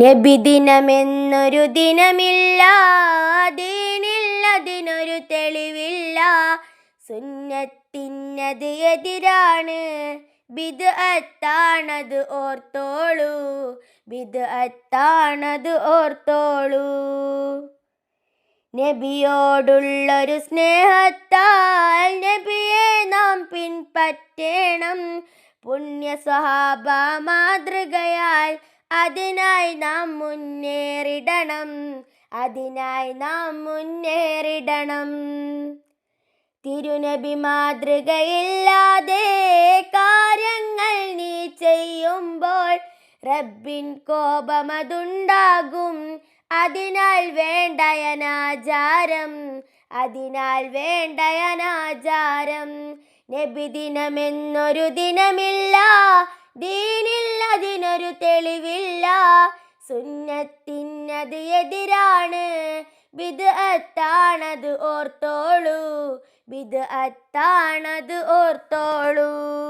നബിദിനമെന്നൊരു ദിനമില്ല ദീനില്ലതിനൊരു തെളിവില്ല. സുന്നത്തിനത് എതിരാണ് ബിദ് അത്താണത് ഓർത്തോളൂ ബിദ് അത്താണത് ഓർത്തോളൂ. നബിയോടുള്ളൊരു സ്നേഹത്താൽ നബിയെ നാം പിൻപറ്റേണം. പുണ്യ സ്വഹാബ മാതൃകയാൽ അതിനായി നാം മുന്നേറിടണം. അതിനായി നാം മുന്നേറിടണം. തിരുനബി മാതൃകയില്ലാതെ കാര്യങ്ങൾ നീ ചെയ്യുമ്പോൾ റബ്ബിൻ കോപമതുണ്ടാകും. അതിനാൽ വേണ്ടയനാചാരം അതിനാൽ വേണ്ടയനാചാരം നബിദിനമെന്നൊരു ദിനമില്ല. ദീനിൽ സുന്നത്തിനത് എതിരാണ്. ബിദ് അത്താണത് ഓർത്തോളൂ. ബിദ് അത്താണത് ഓർത്തോളൂ.